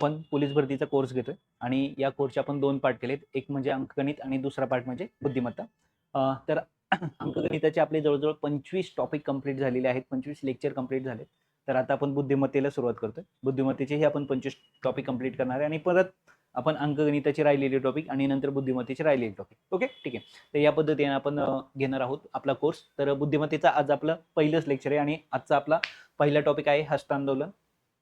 आपण पोलीस भरतीचा कोर्स घेतोय आणि या कोर्सचे आपण दोन पार्ट केलेत. एक म्हणजे अंकगणित आणि दुसरा पार्ट म्हणजे बुद्धिमत्ता. तर अंकगणिताचे आपले जवळजवळ पंचवीस टॉपिक कंप्लीट झालेले आहेत पंचवीस लेक्चर कंप्लीट झाले तर आता आपण बुद्धिमत्तेला सुरुवात करतोय. बुद्धिमत्तेचेही आपण पंचवीस टॉपिक कंप्लीट करणार आहे आणि परत आपण अंकगणिताचे राहिलेले टॉपिक आणि नंतर बुद्धिमत्तेचे राहिलेले टॉपिक ओके ठीक आहे. तर या पद्धतीने आपण घेणार आहोत आपला कोर्स तर बुद्धिमत्तेचा आज आपलं पहिलंच लेक्चर आहे आणि आजचा आपला पहिला टॉपिक आहे हस्तांदोलन.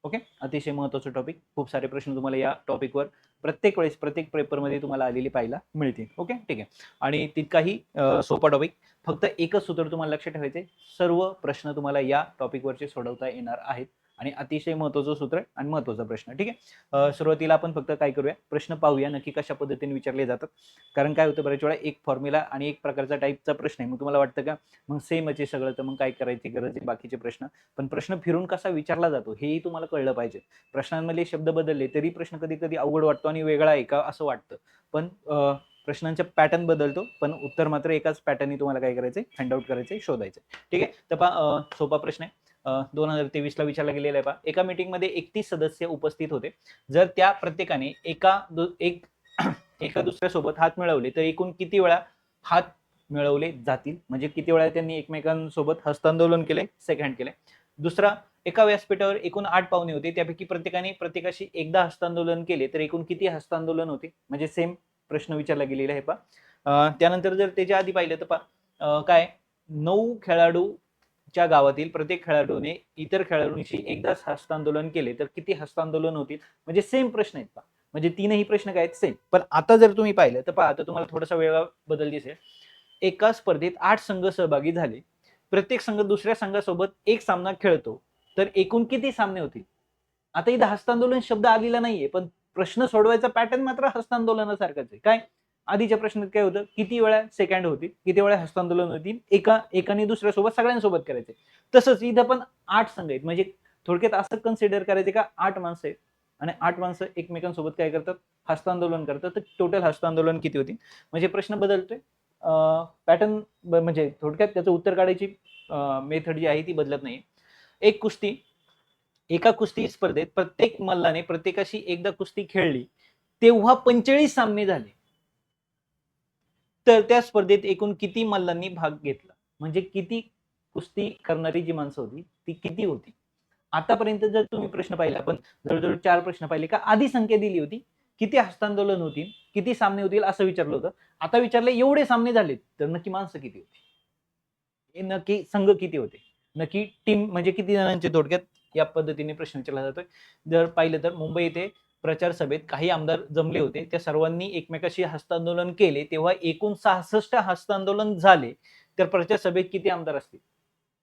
ओके? अतिशय महत्त्वाचं टॉपिक खूप सारे प्रश्न तुम्हाला या टॉपिकवर प्रत्येक वेळेस प्रत्येक पेपरमध्ये तुम्हाला आलेली पाहायला मिळतील. ओके? ठीक आहे. आणि तितकाही सोपा टॉपिक फक्त एकच सूत्र तुम्हाला लक्षात ठेवायचे सर्व प्रश्न तुम्हाला या टॉपिकवरचे सोडवता येणार आहेत. आणि अतिशय महत्त्वाचं सूत्र आहे आणि महत्त्वाचा प्रश्न ठीक आहे? सुरुवातीला आपण फक्त काय करूया? प्रश्न पाहूया नक्की कशा पद्धतीने विचारले जातात. कारण काय होतं बऱ्याच वेळा एक फॉर्म्युला आणि एक प्रकारचा टाईपचा प्रश्न आहे. मग तुम्हाला वाटतं का मग सेमच आहे सगळं तर मग काय करायची गरज आहे बाकीचे प्रश्न? पण प्रश्न फिरून कसा विचारला जातो हेही तुम्हाला कळलं पाहिजे. प्रश्नांमधले शब्द बदलले तरी प्रश्न कधी कधी अवघड वाटतो आणि वेगळा आहे का असं वाटतं. पण प्रश्नांचा पॅटर्न बदलतो पण उत्तर मात्र एकाच पॅटर्नने तुम्हाला काय करायचंय फाइंड आउट करायचंय शोधायचं ठीक आहे? तर सोपा प्रश्न आहे. दोन हजार तेवीसला विचारला गेलेला आहे पहा एका मीटिंगमध्ये एकतीस सदस्य उपस्थित होते. जर त्या प्रत्येकाने एका दु- एक एका दुसऱ्यासोबत हात मिळवले तर एकूण किती वेळा हात मिळवले जातील? म्हणजे किती वेळा त्यांनी एकमेकांसोबत हस्तांदोलन केले सेकंड केले? दुसरा एका व्यासपीठावर एकूण आठ पाहुणे होते. त्यापैकी प्रत्येकाने प्रत्येकाशी एकदा हस्तांदोलन केले तर एकूण किती हस्तांदोलन होते? म्हणजे सेम प्रश्न विचारला गेलेला आहे पा त्यानंतर जर त्याच्या आधी पाहिलं तर पा काय? नऊ खेळाडू ज्या गावातील प्रत्येक खेळाडूने इतर खेळाडूंशी एकदाच हस्तांदोलन केले तर किती हस्तांदोलन होतील? म्हणजे सेम प्रश्न आहेत पा म्हणजे तीनही प्रश्न काय आहेत? सेम पण आता जर तुम्ही पाहिलं तर पहा आता तुम्हाला थोडासा वेगळा बदल दिसेल. एका स्पर्धेत आठ संघ सहभागी झाले. प्रत्येक संघ दुसऱ्या संघासोबत एक सामना खेळतो. तर एकूण किती सामने होतील? आता इथं हस्तांदोलन शब्द आलेला नाहीये पण प्रश्न सोडवायचा पॅटर्न मात्र हस्तांदोलनासारखाच आहे. काय? आधीच्या प्रश्नात काय होतं? किती वेळा सेकंड होतील किती वेळा हस्तांदोलन होतील एका एकाने दुसऱ्यासोबत सगळ्यांसोबत करायचे. तसंच इथं पण आठ संघ आहेत. म्हणजे थोडक्यात असं कन्सिडर करायचे का आठ माणसं आहेत. आणि आठ माणसं एकमेकांसोबत काय करतात? हस्तांदोलन करतात. तर टोटल हस्तांदोलन किती होतील म्हणजे प्रश्न बदलतोय. पॅटर्न म्हणजे थोडक्यात त्याचं उत्तर काढायची मेथड जी आहे ती बदलत नाही एक कुस्ती. एका कुस्ती स्पर्धेत प्रत्येक मल्लाने प्रत्येकाशी एकदा कुस्ती खेळली तेव्हा पंचेचाळीस सामने झाले. तर त्या स्पर्धेत एकूण किती मल्लांनी भाग घेतला? म्हणजे किती कुस्ती करणारी जी माणसं होती ती किती होती? आतापर्यंत जर तुम्ही प्रश्न पाहिला आपण जवळजवळ चार प्रश्न पाहिले का आधी संख्या दिली होती किती हस्तांदोलन होतील किती सामने होतील असं विचारलं होतं. आता विचारलं एवढे सामने झालेत तर नक्की माणसं किती होती? हे नक्की संघ किती होते? नक्की टीम म्हणजे किती जणांचे थोडक्यात या पद्धतीने प्रश्न विचारला जातोय. जर पाहिलं तर मुंबई येथे प्रचार सभेत काही आमदार जमले होते. त्या सर्वांनी एकमेकाशी हस्तांदोलन केले. तेव्हा एकूण सहासष्ट हस्तांदोलन झाले. तर प्रचार सभेत किती आमदार असतील?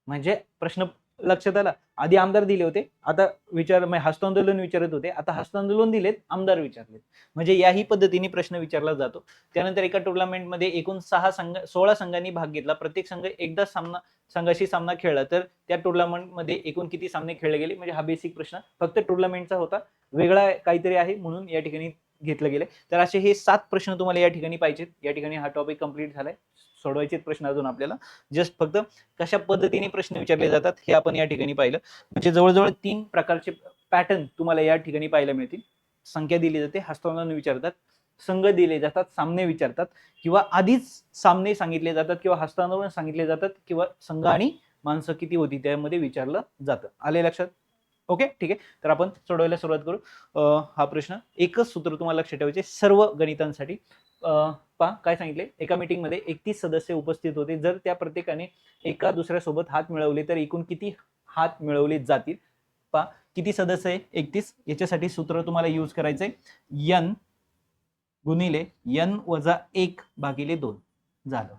म्हणजे प्रश्न लक्षात आला आधी आमदार दिले होते. आता विचार हस्तांदोलन विचारत होते. आता हस्तांदोलन दिलेत आमदार विचारलेत. म्हणजे याही पद्धतीने प्रश्न विचारला जातो. त्यानंतर एका टुर्नामेंटमध्ये एकूण सहा संघ सोळा संघांनी भाग घेतला. प्रत्येक संघ एकदा सामना संघाशी सामना खेळला. तर त्या टुर्नामेंटमध्ये एकूण किती सामने खेळले गेले? म्हणजे हा बेसिक प्रश्न. फक्त टुर्नामेंटचा होता. वेगळा काहीतरी आहे म्हणून या ठिकाणी घेतलं गेले तर असे हे सात प्रश्न तुम्हाला या ठिकाणी पाहिजेत. या ठिकाणी हा टॉपिक कंप्लीट झालाय. सोडवायचे प्रश्न अजून आपल्याला. जस्ट फक्त कशा पद्धतीने प्रश्न विचारले जातात हे आपण या ठिकाणी पाहिलं. म्हणजे जवळजवळ तीन प्रकारचे पॅटर्न तुम्हाला या ठिकाणी पाहायला मिळतील. संख्या दिली जाते हस्तांदोलन विचारतात संघ दिले जातात सामने विचारतात किंवा आधीच सामने सांगितले जातात किंवा हस्तांदोलन सांगितले जातात किंवा संघ आणि माणसं किती होती त्यामध्ये विचारलं जातं. आले लक्षात? ओके? ठीक आहे. तर आपण सोडवायला सुरुवात करू. हा प्रश्न. एकच सूत्र तुम्हाला लक्षात ठेवायचे सर्व गणितांसाठी. पा काय सांगितले? एका मीटिंगमध्ये एकतीस सदस्य उपस्थित होते. जर त्या प्रत्येकाने एका दुसऱ्यासोबत हात मिळवले तर एकूण किती हात मिळवले जातील? पा किती सदस्य आहे? एकतीस. याच्यासाठी सूत्र तुम्हाला यूज करायचंय. यन गुणिले यन वजा एक भागिले दोन. झालं.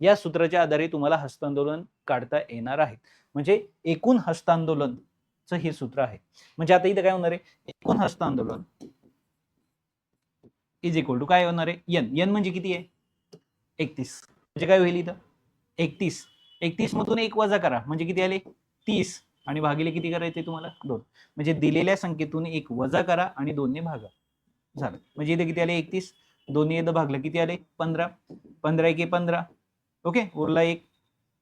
या सूत्राच्या आधारे तुम्हाला हस्तांदोलन काढता येणार आहे. म्हणजे एकूण हस्तांदोलन च हे सूत्र आहे. म्हणजे आता इथं काय होणार आहे? एकूण हस्तांदोलन इज इक्वल टू काय होणार आहे? यन यन म्हणजे किती आहे? एकतीस. म्हणजे काय होईल इथं? एकतीस. एकतीस मधून एक वजा करा. म्हणजे किती आले? तीस. आणि भागिले किती करायचे तुम्हाला? दोन. म्हणजे दिलेल्या संख्येतून एक वजा करा आणि दोनने भागा. झालं. म्हणजे इथे किती आले? एकतीस. दोन्ही एकदा भागलं. किती आले? पंधरा. पंधरा एक पंधरा. ओके? उरला एक.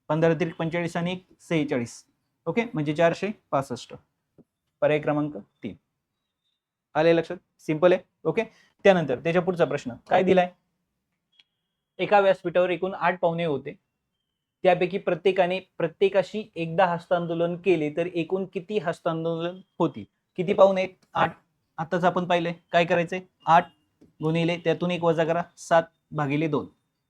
पंधरा त्रिक पंचेचाळीस आणि एक. सेहेचाळीस. ओके? म्हणजे चारशे पासष्ट. पर्याय क्रमांक तीन. आले लक्षात? सिंपल आहे? ओके? त्यानंतर त्याच्या पुढचा प्रश्न. काय दिलाय? एका व्यासपीठावर एकूण आठ पाहुणे होते. त्यापैकी प्रत्येकाने प्रत्येकाशी एकदा हस्तांदोलन केले तर एकूण किती हस्तांदोलन होतील? किती पाहुणे आहेत? आठ. आताच आपण पाहिलंय. काय करायचंय? आठ गुणिले त्यातून एक वजा करा. सात भागिले दोन.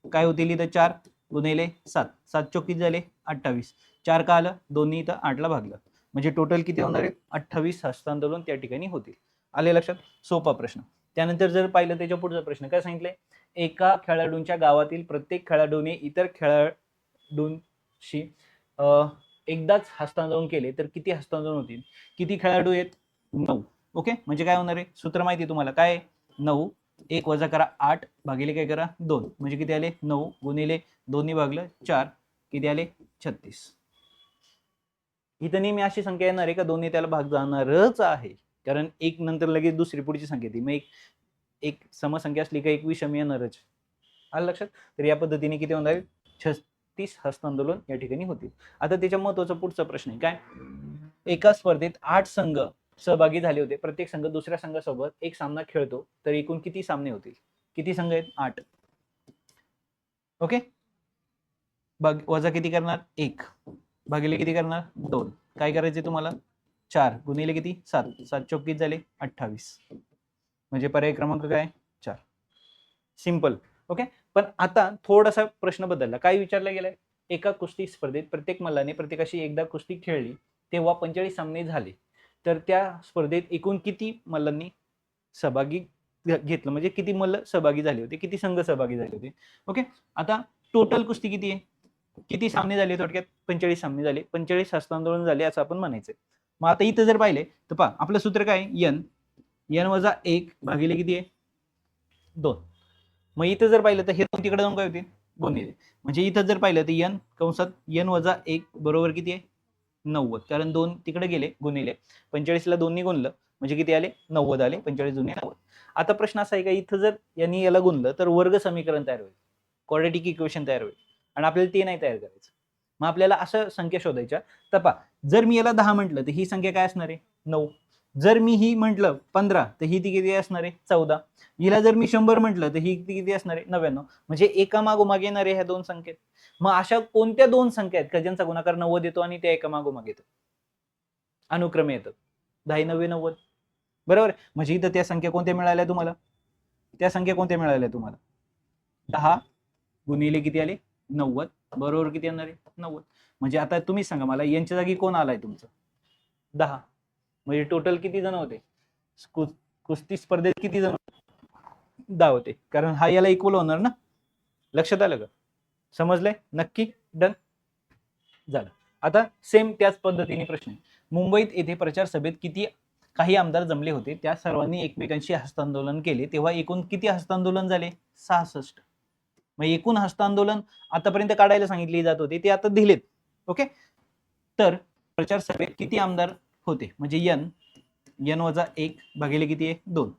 काय होतील इथं? चार. गुणिले सात. सात चौक किती झाले अठ्ठावीस. चार का आलं? दोन्ही इथं आठला भागलं. म्हणजे टोटल किती होणार आहे? अठ्ठावीस हस्तांदोलन त्या ठिकाणी होतील. आले लक्षात? सोपा प्रश्न. त्यानंतर जर पाहिलं त्याच्या पुढचा प्रश्न काय सांगितलंय? एका खेळाडूंच्या गावातील प्रत्येक खेळाडूने इतर खेळाडूंशी एकदाच हस्तांदोलन केले तर किती हस्तांदोलन होतील? किती खेळाडू आहेत? नऊ. ओके? म्हणजे काय होणार आहे? सूत्र माहिती आहे तुम्हाला. काय? नऊ. एक वजा करा आठ भागिले काय करा? दोन. म्हणजे किती आले? नऊ. गुणिले दोन्ही भागलं चार किती आले? छत्तीस. इथं नेहमी अशी संख्या येणार आहे का दोन्ही त्याला भाग जाणारच आहे. कारण एक नंतर लगेच दुसरी पुढची संख्या ती मग एक एक समसंख्या असली का एक विषम येणारच. आलं लक्षात? तर या पद्धतीने किती होणार आहे? छत्तीस हस्तांदोलन या ठिकाणी होतील. आता त्याच्या महत्त्वाचा पुढचा प्रश्न आहे. काय? एका स्पर्धेत आठ संघ सहभागी झाले होते. प्रत्येक संघ दुसऱ्या संघासोबत एक सामना खेळतो. तर एकूण किती सामने होतील? किती संघ आहेत? आठ. ओके? बघ वजा किती करणार? एक. भागिले किती करणार? दोन. काय करायचे तुम्हाला? चार. गुणिले किती? सात. सात चौकीत झाले अठ्ठावीस. म्हणजे पर्याय क्रमांक काय? चार. सिंपल. ओके? पण आता थोडासा प्रश्न बदलला. काय विचारला गेलाय? एका कुस्ती स्पर्धेत प्रत्येक मल्लाने प्रत्येकाशी एकदा कुस्ती खेळली तेव्हा पंचेचाळीस सामने झाले. तर त्या स्पर्धेत एकूण किती मल्लांनी सहभागी घेतलं? म्हणजे किती मल्ल सहभागी झाले होते? किती संघ सहभागी झाले होते? ओके? आता टोटल कुस्ती किती आहे? किती सामने झाले थोडक्यात? पंचेचाळीस सामने झाले. पंचेचाळीस हस्तांदोलन झाले असं आपण म्हणायचं मग आता इथं जर पाहिले तर पहा आपलं सूत्र काय यन यन वजा एक भागिले किती आहे? दोन. मग इथं जर पाहिलं तर हे दोन तिकडे जाऊन काय होतील? गुणिले म्हणजे इथं जर पाहिलं तर यन कंसात यन वजा एक बरोबर किती आहे? नव्वद. कारण दोन तिकडे गेले गुणिले. पंचेचाळीसला दोन्ही गुणलं म्हणजे किती आले? नव्वद आले. पंचेचाळीस जुने नव्वद आता प्रश्न असा आहे का इथं जर यांनी याला गुणलं तर वर्ग समीकरण तयार होईल. क्वाड्रेटिक इक्वेशन तयार होईल. आणि आपल्याला ते नाही तयार करायचं. मग आपल्याला असं संख्या शोधायच्या. तपा जर मी याला दहा म्हटलं तर ही संख्या काय असणार आहे? नऊ. जर मी ही म्हटलं पंधरा तर ही ती किती असणार आहे? चौदा. हिला जर मी शंभर म्हटलं तर ही ती किती असणार आहे? नव्याण्णव. म्हणजे एका मागोमाग येणार आहे ह्या दोन संख्येत मग अशा कोणत्या दोन संख्या आहेत का ज्यांचा गुणाकार नव्वद येतो आणि त्या एका मागोमाग येतो अनुक्रमे येतात. दहा नव्वे नव्वद. बरोबर? आहे? म्हणजे इथं त्या संख्या कोणत्या मिळाल्या तुम्हाला? त्या संख्या कोणत्या मिळाल्या तुम्हाला? दहा गुणिले किती आले? नव्वद. बरोबर किती येणार आहे? नव्वद. म्हणजे आता तुम्ही सांगा मला यांच्या जागी कोण आलाय तुमचं? दहा. म्हणजे टोटल किती जण होते? कु- कुस्ती स्पर्धेत किती जण दहा होते. कारण हा याला इक्वल होणार ना? लक्षात आलं का? समजलंय? नक्की? डन झालं. आता सेम त्याच पद्धतीने प्रश्न आहे. मुंबईत येथे प्रचार सभेत किती काही आमदार जमले होते? त्या सर्वांनी एकमेकांशी हस्तांदोलन केले. तेव्हा एकूण किती हस्तांदोलन झाले? सहासष्ट. मग एकूण हस्तांदोलन आतापर्यंत काढायला सांगितले जात होते ते आता दिलेत. ओके? तर प्रचार सभेत किती आमदार होते? म्हणजे यन यन वजा एक भागिले किती आहे? दोन.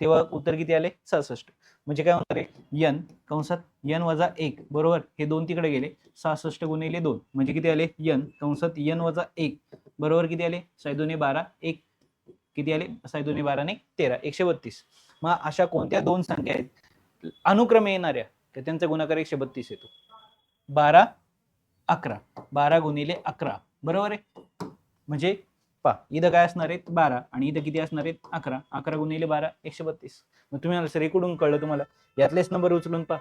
तेव्हा उत्तर किती आले? सहासष्ट. म्हणजे काय होणार आहे? यन कंसात यन वजा एक बरोबर? हे दोन तिकडे गेले. सहासष्ट गुणिले दोन. म्हणजे किती आले? यन कंसात यन वजा एक बरोबर किती आले? सायदोने बारा एक. किती आले? सायदोने बारा ने तेरा. एकशे बत्तीस. मग अशा कोणत्या दोन संख्या आहेत? अनुक्रमे येणाऱ्या. तर त्यांचा गुणाकार एकशे बत्तीस येतो. बारा अकरा. बारा गुणिले अकरा. बरोबर आहे? म्हणजे पा इथं काय असणार आहेत? बारा. आणि इथं किती असणार आहेत? अकरा. अकरा गुणिले बारा एकशे बत्तीस. मग तुम्ही मला सर इकडून कळलं तुम्हाला. यातलेच नंबर उचलून पा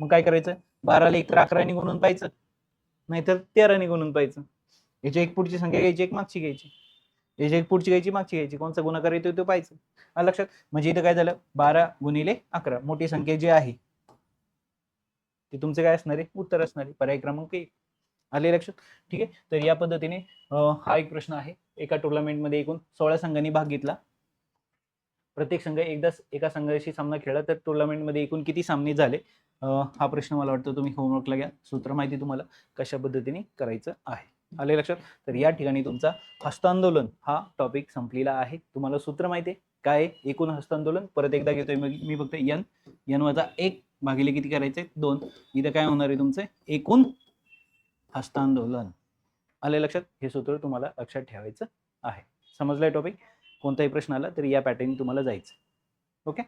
मग काय करायचं? बाराला एक तर अकराने गुणून पाहायचं. नाहीतर तेराने गुणून पाहायचं. याची एक पुढची संख्या घ्यायची एक मागची घ्यायची. याची एक पुढची घ्यायची मागची घ्यायची. कोणचा गुणाकार येतो तो पाहायचं. लक्षात. म्हणजे इथं काय झालं? बारा गुणिले अकरा. मोठी संख्या जी आहे ती तुमचं काय असणार आहे? उत्तर असणार आहे. पर्याय क्रमांक एक. आले लक्षात? ठीक आहे. तर या पद्धतीने हा एक प्रश्न आहे. एका टुर्नामेंटमध्ये एकूण सोळा संघांनी भाग घेतला. प्रत्येक संघ एकदा एका संघाशी सामना खेळला. तर टुर्नामेंटमध्ये एकूण किती सामने झाले? हा प्रश्न मला वाटतं तुम्ही होमवर्कला घ्या. सूत्र माहिती तुम्हाला कशा पद्धतीने करायचं आहे. आले लक्षात? तर या ठिकाणी तुमचा हस्तांदोलन हा टॉपिक संपलेला आहे. तुम्हाला सूत्र माहिती आहे? काय एकूण हस्तांदोलन. परत एकदा घेतोय मग मी फक्त यन यन वजा एक भागिले किती करायचे दोन. इथं काय होणार आहे तुमचं? एकूण हस्तांदोलन. आले लक्षात? हे सूत्र तुम्हाला लक्षात ठेवायचं आहे. समजलाय टॉपिक कोणताही प्रश्न आला तरी या पॅटर्न तुम्हाला जायचं. ओके